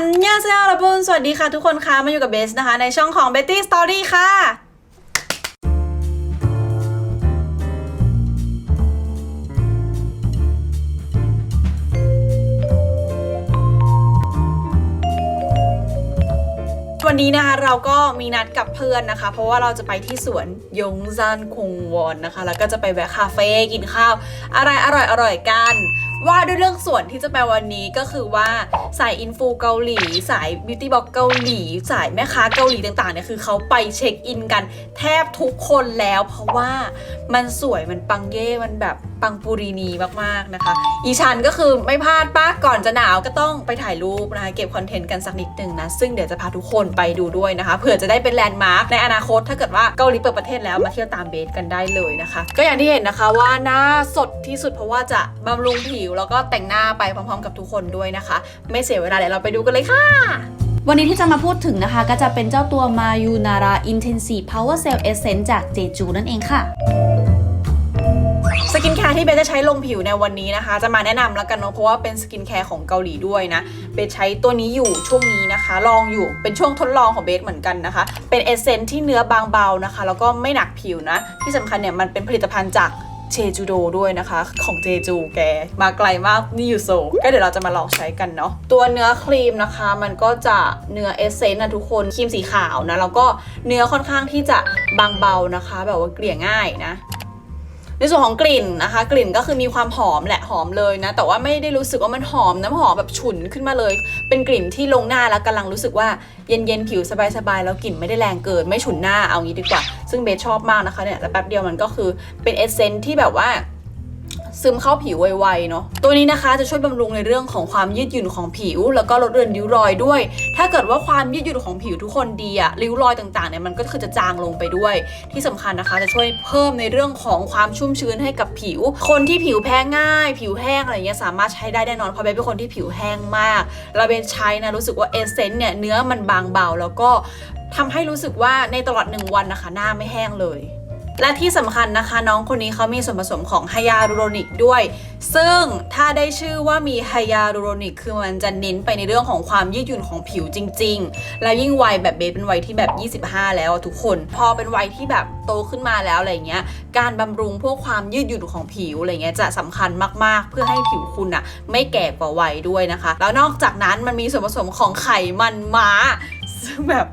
นยาเซลลบุนสวัสดีค่ะทุกคนคะมาอยู่กับเบสนะคะ ในช่องของ Betty Story ค่ะ วันนี้นะคะเราก็มีนัดกับเพื่อนนะคะ เพราะว่าเราจะไปที่สวนยงซานคงวอนนะคะ แล้วก็จะไปแวะคาเฟ่กินข้าว อะไรอร่อยอร่อยๆกัน ว่าด้วยเรื่องส่วนที่จะไปวันนี้ก็คือว่าสายอินฟูเกาหลี สายบิวตี้บล็อกเกาหลี สายแม่ค้าเกาหลีต่างๆเนี่ยคือเขาไปเช็คอินกันแทบทุกคนแล้ว เพราะว่ามันสวยมันปังเย่มันแบบปังปูรีนีมากๆนะคะ อีชันก็คือไม่พลาดป้าก่อนจะหนาวก็ต้องไปถ่ายรูปนะคะเก็บคอนเทนต์กันสักนิดหนึ่งนะ ซึ่งเดี๋ยวจะพาทุกคนไปดูด้วยนะคะเผื่อจะได้เป็นแลนด์มาร์คในอนาคตถ้าเกิดว่าเกาหลีเปิดประเทศแล้วมาเที่ยวตามเบสกันได้เลยนะคะ ก็อย่างที่เห็นนะคะว่าหน้าสดที่สุดเพราะว่าจะบำรุงผิวแล้วก็แต่งหน้าไปพร้อมๆ กับทุกคนด้วยนะคะ ไม่เสียเวลาเดี๋ยวเราไปดูกันเลยค่ะวันนี้ที่จะมาพูดถึงนะคะ ก็จะเป็นเจ้าตัวมายูนารา Intensive Power Cell Essence จากเจจูนั่นเองค่ะสกินแคร์ที่เบสจะใช้ลงผิวในวันนี้นะคะ จะมาแนะนำแล้วกันเนาะเพราะว่าเป็นสกินแคร์ของเกาหลีด้วยนะเบสใช้ตัวนี้อยู่ช่วงนี้นะคะ ลองอยู่เป็นช่วงทดลองของเบสเหมือนกันนะคะ เป็นเอเซนที่เนื้อบางเบานะคะ แล้วก็ไม่หนักผิวนะ ที่สำคัญเนี่ยมันเป็นผลิตภัณฑ์จาก เชจูโดด้วยนะคะ ของเจจูแก มาไกลมากนี่อยู่โซก็เดี๋ยวเราจะมาลองใช้กันเนาะตัวเนื้อครีมนะคะ มันก็จะเนื้อเอเซนต์นะทุกคนครีมสีขาวนะแล้วก็เนื้อค่อนข้างที่จะบางเบานะคะ แบบว่าเกลี่ยง่ายนะ ในส่วนของกลิ่นนะคะ กลิ่นก็คือมีความหอมแหละหอมเลยนะ แต่ว่าไม่ได้รู้สึกว่ามันหอมน้ำหอมแบบฉุนขึ้นมาเลย เป็นกลิ่นที่ลงหน้าแล้วกำลังรู้สึกว่าเย็นๆผิวสบายๆแล้วกลิ่นไม่ได้แรงเกิน ไม่ฉุนหน้าเอางี้ดีกว่า ซึ่งเบสชอบมากนะคะเนี่ยแล้วแป๊บเดียวมันก็คือเป็นเอเซนที่แบบว่า ซึมเข้าผิวไวๆเนาะตัวนี้นะคะจะช่วยบำรุงในเรื่องของความยืดหยุ่นของผิว แล้วก็ลดเรือนริ้วรอยด้วย ถ้าเกิดว่าความยืดหยุ่นของผิวทุกคนดีอะริ้วรอยต่างๆเนี่ยมันก็คือจะจางลงไปด้วย ที่สำคัญนะคะจะช่วยเพิ่มในเรื่องของความชุ่มชื้นให้กับผิว คนที่ผิวแพ้ง่าย ผิวแห้งอะไรเงี้ยสามารถใช้ได้แน่นอนเพราะเบนเป็นคนที่ผิวแห้งมากเราเบนใช้นะรู้สึกว่าเอเซนต์เนี่ยเนื้อมันบางเบาแล้วก็ทำให้รู้สึกว่าในตลอดหนึ่งวันนะคะ หน้าไม่แห้งเลย และที่สำคัญนะคะน้องคนนี้เขามีส่วนผสมของไฮยาลูโรนิกด้วย ซึ่งถ้าได้ชื่อว่ามีไฮยาลูโรนิกคือมันจะเน้นไปในเรื่องของความยืดหยุ่นของผิวจริง ๆ แล้วยิ่งวัยแบบเบสเป็นวัยที่แบบ 25 แล้วทุกคน พอเป็นวัยที่แบบโตขึ้นมาแล้วอะไรเงี้ย การบำรุงพวกความยืดหยุ่นของผิวอะไรเงี้ยจะสำคัญมากๆ เพื่อให้ผิวคุณอะไม่แก่กว่าวัยด้วยนะคะ แล้วนอกจากนั้นมันมีส่วนผสมของไขมันม้าซึ่งแบบ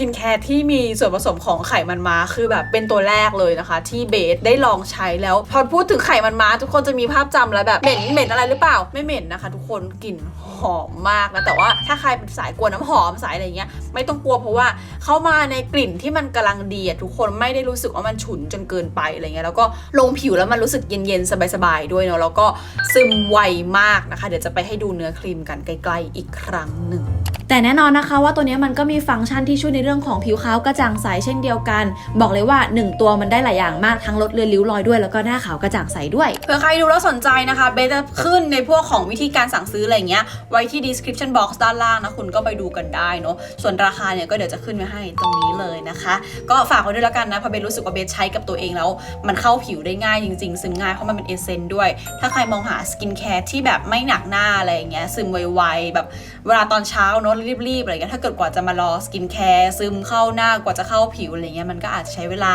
กินแคร์ที่มีส่วนผสมของไขมันม้าคือแบบเป็นตัวแรกเลยนะคะ ที่เบสได้ลองใช้แล้ว พอพูดถึงไขมันม้า ทุกคนจะมีภาพจำแล้วแบบเหม็นเหม็นอะไรหรือเปล่า ไม่เหม็นนะคะ ทุกคนกลิ่นหอมมากนะแต่ว่าถ้าใครเป็นสายกลัวน้ำหอมสายอะไรเงี้ยไม่ต้องกลัวเพราะว่าเข้ามาในกลิ่นที่มันกำลังดีทุกคนไม่ได้รู้สึกว่ามันฉุนจนเกินไปอะไรเงี้ยแล้วก็ลงผิวแล้วมันรู้สึกเย็นๆสบายๆด้วยเนาะแล้วก็ซึมไวมากนะคะ เดี๋ยวจะไปให้ดูเนื้อครีมกันใกล้ ๆ อีกครั้งหนึ่งแต่แน่นอนนะคะว่าตัวนี้มันก็มีฟังก์ชันที่ช่วยในเรื่องของผิวขาวกระจ่างใสเช่นเดียวกัน บอกเลยว่า 1 ตัวมันได้หลายอย่างมากทั้งลดเลือนริ้วรอยด้วยแล้วก็หน้าขาวกระจ่างใสด้วยเผื่อใครดูแล้วสนใจนะคะเบสจะขึ้นในพวกของวิธีการสั่งซื้ออะไรเงี้ยไว้ที่ description box ด้านล่างนะคุณก็ไปดูกันได้เนาะส่วนราคาเนี่ยก็เดี๋ยวจะขึ้นไว้ให้ตรงนี้เลยนะคะ ก็ฝากไว้ด้วยแล้วกันนะเพราะเบสรู้สึกว่าเบสใช้กับตัวเองแล้ว มันเข้าผิวได้ง่ายจริงๆ ซึมง่ายเพราะมันเป็นเอเซนต์ด้วย ถ้าใครมองหาสกินแคร์ที่แบบไม่หนักหน้าอะไรอย่างเงี้ยซึมไวๆแบบเวลาตอนเช้าเนาะรีบๆอะไรเงี้ยถ้าเกิดกว่าจะมารอสกินแคร์ซึมเข้าหน้ากว่าจะเข้าผิวอะไรเงี้ยมันก็อาจจะใช้เวลา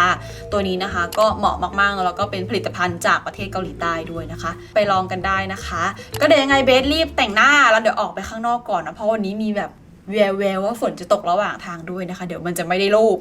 ตัวนี้นะคะ ก็เหมาะมากๆแล้วก็เป็นผลิตภัณฑ์จากประเทศเกาหลีใต้ด้วยนะคะ ไปลองกันได้นะคะ ก็เดี๋ยวยังไงเบสรีบแต่งหน้าแล้วเดี๋ยวออกไปข้างนอกก่อนนะเพราะวันนี้มีแบบแววๆว่าฝนจะตกระหว่างทางด้วยนะคะ เดี๋ยวมันจะไม่ได้รูป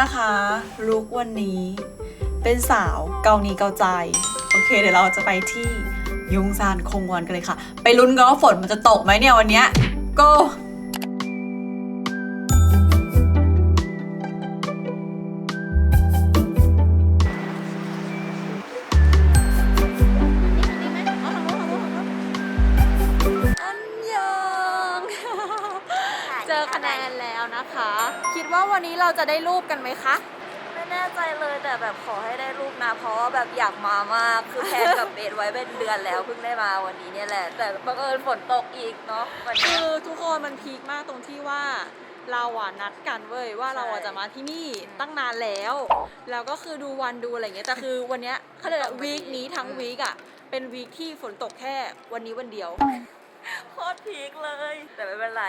น้าเสร็จแล้วนะคะลุกวันนี้เป็นสาวเกาหนีเกาใจ โอเค เดี๋ยวเราจะไปที่ยุงซานคงวอนกันเลยค่ะ ไปลุ้นกันว่าฝนมันจะตกไหมเนี่ยวันเนี้ย go แนนแล้วนะคะ คิดว่าวันนี้เราจะได้รูปกันไหมคะไม่ไม่แน่ใจเลยแต่แบบขอให้ได้รูปนะ เพราะว่าแบบอยากมามาก คือแพลนกับเบสไว้เป็นเดือนแล้วเพิ่งได้มาวันนี้เนี่ยแหละ แต่บังเอิญฝนตกอีกเนาะวันคืเนี้ยอทุกคนมันพีคมากตรงที่ว่าเราอะนัดกันเว้ยว่าเราอะใช่จะมาที่นี่ตั้งนานแล้วแล้วก็คือดูวันดูอะไรเงี้ยแต่คือวันเนี้ยเขาเรียกตกพอดีวีคนี้ทั้งอืมวีคอะเป็นวีคที่ฝนตกแค่วันนี้วันเดียว โคตรพีคเลย แต่ไม่เป็นไร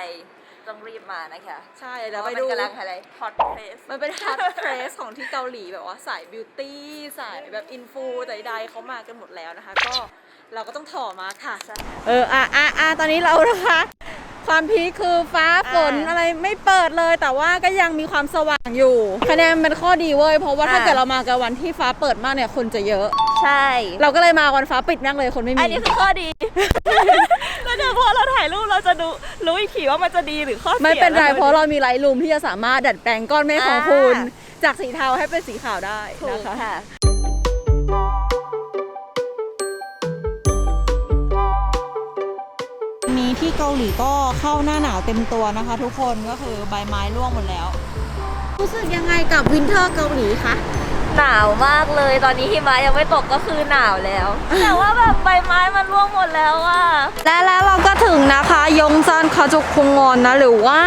ต้องรีบมานะคะใช่เดี๋เดี๋ยยววไปไปดูดูกำลังอะไรฮอตเพลสมันเป็นฮับเพรสของที่เกาหลีแบบว่าสายบิวตี้สายแบบอินฟูใดๆเขามากันหมดแล้วนะคะ ก็เราก็ต้องถอมาค่ะ เอออะอะอะตอนนี้เรานะคะ ความพีคคือฟ้าฝนอ่าอะไรไม่เปิดเลย แต่ว่าก็ยังมีความสว่างอยู่ คะแนนเป็นข้อดีเว้ยเพราะว่าถ้าอ่าเกิดเรามากับวันที่ฟ้าเปิดมากเนี่ยคนจะเยอะ ใช่ เราก็เลยมาวันฟ้าปิดนั่งเลยคนไม่มีอันนี้คือข้อดี แล้วเดี๋ยวพอเราถ่ายรูปเราจะดูรู้อีกทีว่ามันจะดีหรือข้อเสียไม่เป็นไรแล้วเพราะเรามีไลท์รูมที่จะสามารถดัดแปลงก้อนเมฆของคุณอ่าจากสีเทาให้เป็นสีขาวได้ถูนะกคะค่ะนี้ที่เกาหลีก็เข้าหน้าหนาวเต็มตัวนะคะ ทุกคนก็คือใบไม้ร่วงหมดแล้ว รู้สึกยังไงกับวินเทอร์เกาหลีคะ หนาวมากเลย ตอนนี้หิมะยังไม่ตกก็คือหนาวแล้ว แต่ว่าแบบใบไม้มันร่วงหมดแล้วอะและแล้วเราก็ถึงนะคะ ยงซานคาจุกคงงอนนะ หรือว่า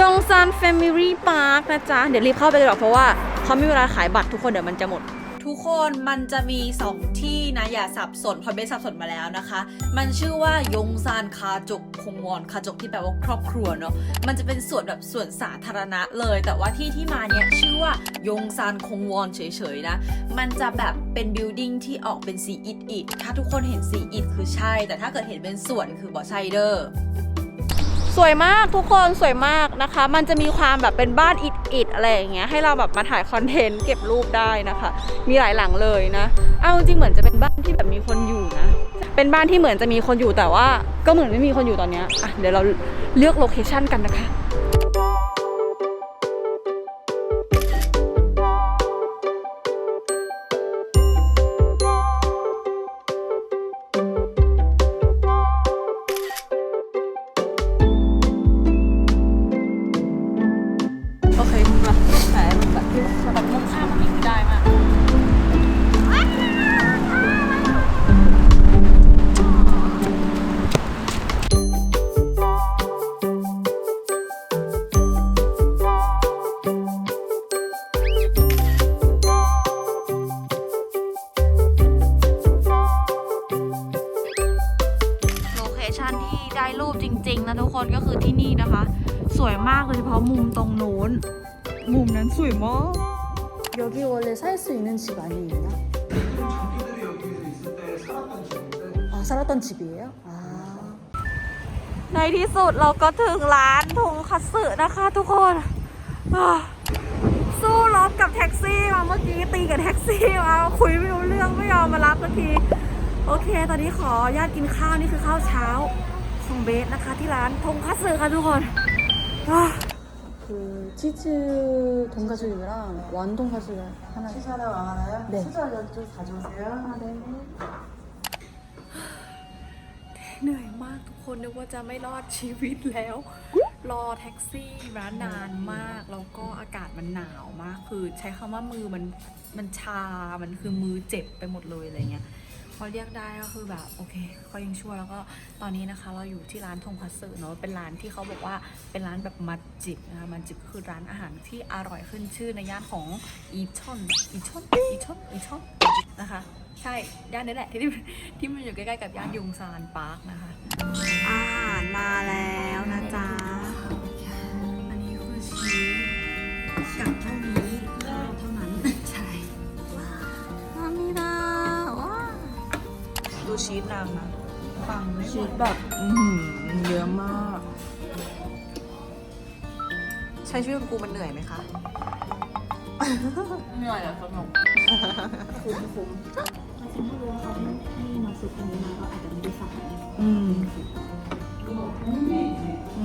ยงซานแฟมิลี่พาร์คนะจ๊ะ เดี๋ยวรีบเข้าไปเลยหรอกเพราะว่าเขาไม่มีเวลาขายบัตรทุกคนเดี๋ยวมันจะหมด ทุกคนมันจะมี 2 ที่นะอย่าสับสนเพราะเบสสับสนมาแล้วนะคะ มันชื่อว่ายงซานคาจกคงวอนคาจกที่แปลว่าครอบครัวเนาะมันจะเป็นส่วนแบบส่วนสาธารณะเลย แต่ว่าที่ที่มาเนี่ยชื่อว่ายงซานคงวอนเฉยๆนะมันจะแบบเป็นบิลดิ้งที่ออกเป็นสีอิฐอิฐถ้าทุกคนเห็นสีอิฐคือใช่ แต่ถ้าเกิดเห็นเป็นส่วนคือบอใช่เด้อ สวยมากทุกคนสวยมากนะคะ มันจะมีความแบบเป็นบ้านอิดอิดอะไรอย่างเงี้ยให้เราแบบมาถ่ายคอนเทนต์เก็บรูปได้นะคะ มีหลายหลังเลยนะเอาจริงเหมือนจะเป็นบ้านที่แบบมีคนอยู่นะ เป็นบ้านที่เหมือนจะมีคนอยู่แต่ว่า ก็เหมือนไม่มีคนอยู่ตอนเนี้ยอะเดี๋ยวเราเลือกโลเคชั่นกันนะคะ ชันที่ได้รูปจริง ๆ นะทุกคนก็คือที่นี่นะคะ สวยมากโดยเฉพาะมุมตรงนู้น มุมนั้นสวยมาก 여기 원래 살 수 있는 집 아니에요? 아 살았던 집이에요? 아 ในที่สุดเราก็ถึงร้านทงคัตสึนะคะทุกคนอ่าสู้รบกับแท็กซี่มาเมื่อกี้ตีกับแท็กซี่มาคุยไม่รู้เรื่องไม่ยอมมารับสักที โอเค ตอนนี้ขออนุญาตกินข้าวนี่คือข้าวเช้าของเบสนะคะ ที่ร้านทงคัตสึค่ะทุกคนอ่า 그 치즈 돈가스랑 완 돈가스 하나 치사랑 하나요? 네. 치즈 좀 가져오세요. 아, 네. เหนื่อยมากทุกคนนึกว่าจะไม่รอดชีวิตแล้ว รอแท็กซี่มานานมาก แล้วก็อากาศมันหนาวมาก คือใช้คำว่ามือมันมันชา มันคือมือเจ็บไปหมดเลยอะไรเงี้ย พอเรียกได้ก็คือแบบโอเคเขายังชั่วแล้วก็ตอนนี้นะคะ เราอยู่ที่ร้านทงคัตสึเนาะเป็นร้านที่เขาบอกว่าเป็นร้านแบบมัดจิบนะคะมัดจิบก็คือร้านอาหารที่อร่อยขึ้นชื่อในย่านของอีชอนอีชอนอีชอนอีชอนนะคะ ใช่ย่านนี้แหละที่ที่มันอยู่ใกล้ๆกับย่านยุงซานปาร์คนะคะอาหารมาแล้วนะจ๊ะ ชีสนางนะฟังชีสแบบอื้อหือเยอะมาก ใช้ชีวิตของกูมันเหนื่อยไหมคะ เหนื่อยอะสนุกอืม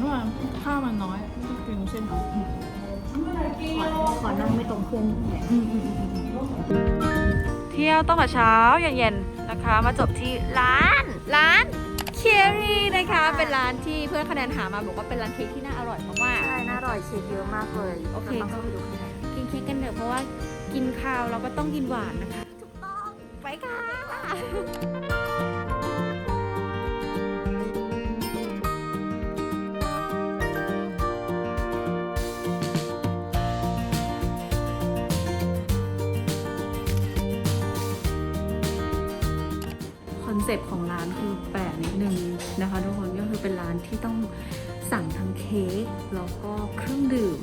ว่าข้าวมันน้อยกินเส้นเอาขอนั่งไม่ตรงเพื่อน เที่ยวตั้งแต่เช้าเย็นๆนะคะ มาจบที่ร้านร้านเครี่นะคะ เป็นร้านที่เพื่อนคะแนนหามาบอกว่าเป็นร้านเค้กที่น่าอร่อยมาก ใช่น่าอร่อยเค้กเยอะมากเลยโอเค ราต้องไปดูข้างในๆกินเค้กกันเถอะเพราะว่ากินข้าวเราก็ต้องกินหวานนะคะ ถูกต้องไปค่ะ ซปต์ของร้านคือแปลกนิดนึงนะคะทุกคนก็คือเป็นร้านที่ต้องสั่งทั้งเค้กแล้วก็เครื่องดื่ม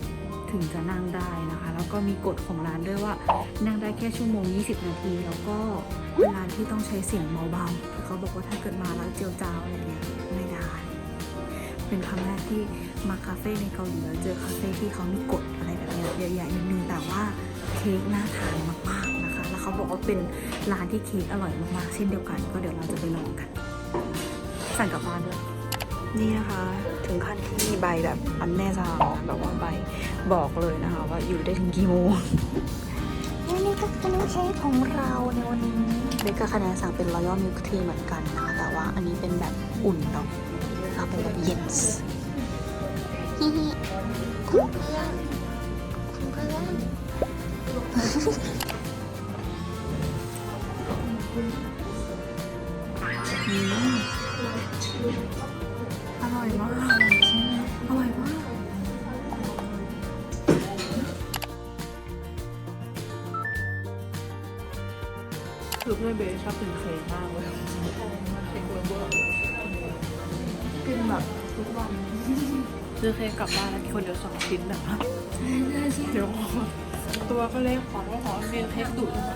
ถึงจะนั่งได้นะคะ แล้วก็มีกฎของร้านด้วยว่านั่งได้แค่ชั่วโมง 20 นาที แล้วก็เป็นร้านที่ต้องใช้เสียงเบาๆเขาบอกว่าถ้าเกิดมาแล้วเจียวจ้าวอะไรเงี้ยไม่ได้ เป็นครั้งแรกที่มาคาเฟ่ในเกาหลีแล้วเจอคาเฟ่ที่เขามีกฎอะไรแบบเนี้ยเยอะแยะนิดนึงแต่ว่าเค้กน่าทานมากๆนะคะแล้ว เขาบอกว่าเป็นร้านที่เค้กอร่อยมากๆเช่นเดียวกัน ก็เดี๋ยวเราจะไปลองกัน สั่งกลับบ้านด้วยนี่นะคะ ถึงขั้นที่มีใบแบบอันแน่ซาวนะแบบว่าใบบอกเลยนะคะ ว่าอยู่ได้ถึงกี่โมงและนี่ก็คือน้ำเค้กของเราในวันนี้เบกก็คะแนนสั่งเป็นรอยัลมิลค์ทีเหมือนกันนะคะแต่ว่าอันนี้เป็นแบบอุ่นเนาะเอาเป็นแบบเย็นส์ฮิฮิคุณเพื่อนคุณเพื่อน อร่อยมากอร่อยมาก คือเพื่อนเบสชอบกินเค้กมากเลยเค้กเวอร์กินแบบทุกวันซื้อเค้กกลับบ้านแล้วกินคนเดียวสองชิ้นแบบเดี๋ยวตัวก็เล็กขอก็ขอมีเค้กดุมา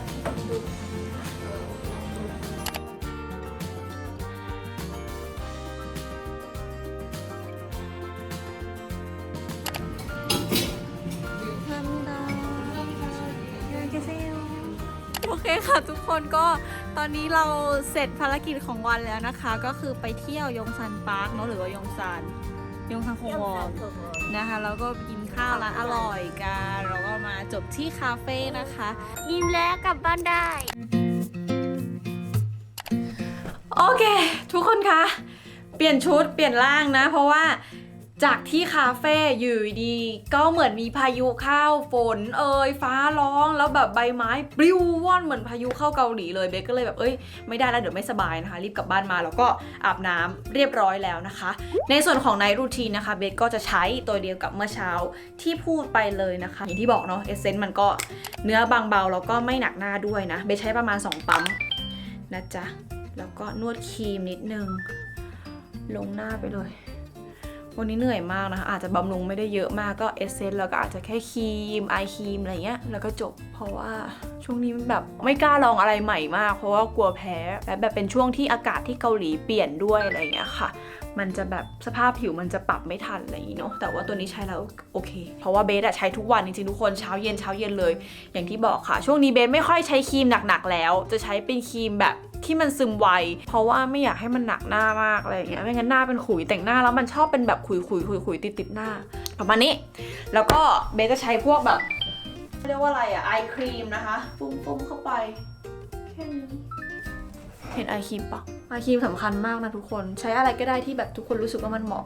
โอเคค่ะทุกคนก็ตอนนี้เราเสร็จภารกิจของวันแล้วนะคะ ก็คือไปเที่ยวยงซันพาร์คเนาะหรือว่ายงซันยงซันโควอลนะคะแล้วก็กินข้าวร้านอร่อยกันแล้วก็มาจบที่คาเฟ่นะคะยิ้มแล้วกลับบ้านได้ โอเค ทุกคนคะเปลี่ยนชุดเปลี่ยนร่างนะ เพราะว่า จากที่คาเฟ่อยู่ดีก็เหมือนมีพายุเข้าฝนเอ่ยฟ้าร้องแล้วแบบใบไม้ปลิวว่อนเหมือนพายุเข้าเกาหลีเลยเบสก็เลยแบบเอ้ยไม่ได้แล้วเดี๋ยวไม่สบายนะคะ รีบกลับบ้านมาแล้วก็อาบน้ำเรียบร้อยแล้วนะคะ ในส่วนของไนท์รูทีนนะคะเบสก็จะใช้ตัวเดียวกับเมื่อเช้าที่พูดไปเลยนะคะอย่างที่บอกเนาะเอเซนต์มันก็เนื้อบางเบาแล้วก็ไม่หนักหน้าด้วยนะเบสใช้ประมาณ 2 ปั๊มนะจ๊ะแล้วก็นวดครีมนิดนึงลงหน้าไปเลย วันนี้เหนื่อยมากนะคะ อาจจะบำรุงไม่ได้เยอะมากก็เอเซนต์แล้วก็อาจจะแค่ครีมไอครีมอะไรเงี้ยแล้วก็จบ เพราะว่าช่วงนี้มันแบบไม่กล้าลองอะไรใหม่มาก เพราะว่ากลัวแพ้และแบบเป็นช่วงที่อากาศที่เกาหลีเปลี่ยนด้วยอะไรเงี้ยค่ะ มันจะแบบสภาพผิวมันจะปรับไม่ทันอะไรอย่างนี้เนาะแต่ว่าตัวนี้ใช้แล้วโอเค เพราะว่าเบสอะใช้ทุกวันจริงๆทุกคนเช้าเย็นเช้าเย็นเลย อย่างที่บอกค่ะ ช่วงนี้เบสไม่ค่อยใช้ครีมหนักๆแล้ว จะใช้เป็นครีมแบบ ที่มันซึมไว เพราะว่าไม่อยากให้มันหนักหน้ามากอะไรอย่างเงี้ย ไม่งั้นหน้าเป็นขุยแต่งหน้าแล้วมันชอบเป็นแบบขุยขุยขุยขุยติดติดๆหน้า ประมาณนี้ แล้วก็เบสจะใช้พวกแบบเรียกว่าอะไรอะไอครีมนะคะฟุ้มๆเข้าไปแค่นี้เห็นไอครีมปะไอครีมสำคัญมากนะทุกคน ใช้อะไรก็ได้ที่แบบทุกคนรู้สึกว่ามันเหมาะ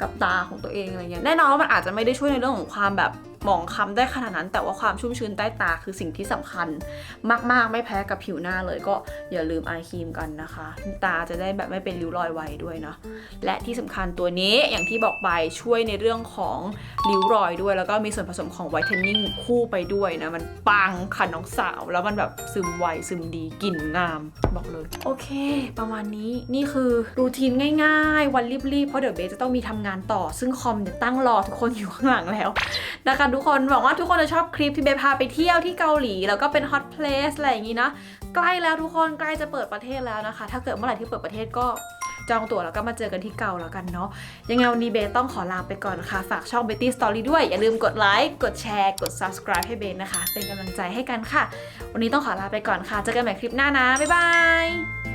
กับตาของตัวเองอะไรเงี้ย แน่นอนว่ามันอาจจะไม่ได้ช่วยในเรื่องของความแบบ หมองคล้ำได้ขนาดนั้น แต่ว่าความชุ่มชื้นใต้ตาคือสิ่งที่สำคัญ มากๆ ไม่แพ้กับผิวหน้าเลยก็อย่าลืมไอครีมกันนะคะ ตาจะได้แบบไม่เป็นริ้วรอยไวด้วยเนาะและที่สำคัญตัวนี้อย่างที่บอกไปช่วยในเรื่องของริ้วรอยด้วย แล้วก็มีส่วนผสมของไวท์เทนนิ่งคู่ไปด้วยนะมันปังค่ะน้องสาว แล้วมันแบบซึมไวซึมดีกลิ่นงามบอกเลย โอเค ประมาณนี้นี่คือรูทีนง่ายๆ วันรีบๆเพราะเดี๋ยวเบสจะต้องมีทำงานต่อ ซึ่งคอมเดี๋ยตั้งรอทุกคนอยู่ข้างหลังแล้วนะคะทุกคนหวังว่าทุกคนจะชอบคลิปที่เบพาไปเที่ยวที่เกาหลี แล้วก็เป็นฮอตเพลสอะไรอย่างนี้นะใกล้แล้วทุกคนใกล้จะเปิดประเทศแล้วนะคะ ถ้าเกิดเมื่อไหร่ที่เปิดประเทศก็จองตั๋วแล้วก็มาเจอกันที่เกาแล้วกันเนาะยังไงวันนี้เบต้องขอลาไปก่อนค่ะฝากช่อง Betty Story ด้วย อย่าลืมกดไลค์กดแชร์ กด subscribe ให้เบนะคะ เป็นกำลังใจให้กันค่ะ วันนี้ต้องขอลาไปก่อนค่ะ เจอกันใหม่คลิปหน้านะ บ๊ายบาย